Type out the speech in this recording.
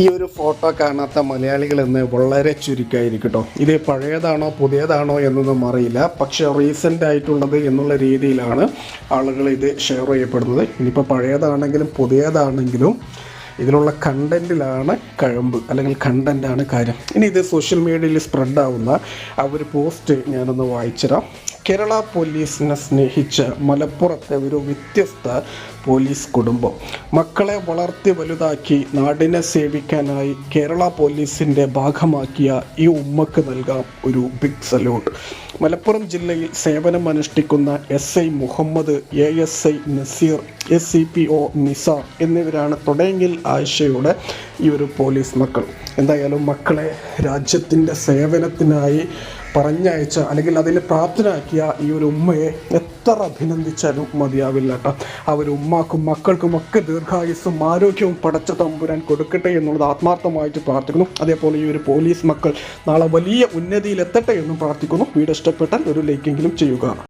ഈ ഒരു ഫോട്ടോ കാണാത്ത മലയാളികൾ എന്ന് വളരെ ചുരുക്കമായിരിക്കും കേട്ടോ ഇത് പഴയതാണോ പുതിയതാണോ എന്നൊന്നും അറിയില്ല. പക്ഷേ റീസെന്റ് ആയിട്ടുള്ളത് എന്നുള്ള രീതിയിലാണ് ആളുകൾ ഇത് ഷെയർ ചെയ്യപ്പെടുന്നത്. ഇനിയിപ്പോൾ പഴയതാണെങ്കിലും പുതിയതാണെങ്കിലും ഇതിലുള്ള കണ്ടന്റിലാണ് കഴമ്പ് അല്ലെങ്കിൽ കണ്ടന്റാണ് കാര്യം. ഇനി ഇത് സോഷ്യൽ മീഡിയയിൽ സ്പ്രെഡ് ആവുന്ന ആ ഒരു പോസ്റ്റ് ഞാനൊന്ന് വായിച്ചുതരാം കേരള പോലീസിനെ സ്നേഹിച്ച് മലപ്പുറത്തെ ഒരു വ്യത്യസ്ത പോലീസ് കുടുംബം. മക്കളെ വളർത്തി വലുതാക്കി നാടിനെ സേവിക്കാനായി കേരള പോലീസിന്റെ ഭാഗമാക്കിയ ഈ ഉമ്മക്ക് നൽകാം ഒരു ബിഗ് സല്യൂട്ട് മലപ്പുറം ജില്ലയിൽ സേവനം അനുഷ്ഠിക്കുന്ന S I Muhammad A S I Nazeer S C P O Nisar എന്നിവരാണ് തുടങ്ങിൽ ആയിഷയുടെ ഈ ഒരു പോലീസ് മക്കൾ. എന്തായാലും മക്കളെ രാജ്യത്തിന്റെ സേവനത്തിനായി പറഞ്ഞയച്ച അല്ലെങ്കിൽ അതിന് പ്രാപ്തനാക്കിയ ഈ ഒരു ഉമ്മയെ എത്ര അഭിനന്ദിച്ചാലും മതിയാവില്ല കേട്ടോ. ആ ഒരു ഉമ്മാക്കും മക്കൾക്കും ഒക്കെ ദീർഘായുസ്സും ആരോഗ്യവും പടച്ച തമ്പുരാൻ കൊടുക്കട്ടെ എന്നുള്ളത് ആത്മാർത്ഥമായിട്ട് പ്രാർത്ഥിക്കുന്നു. അതേപോലെ ഈ ഒരു പോലീസ് മക്കൾ നാളെ വലിയ ഉന്നതിയിൽ എത്തട്ടെ എന്നും പ്രാർത്ഥിക്കുന്നു. വീഡിയോ ഇഷ്ടപ്പെട്ടാൽ ഒരു ലൈക്കെങ്കിലും ചെയ്യുക.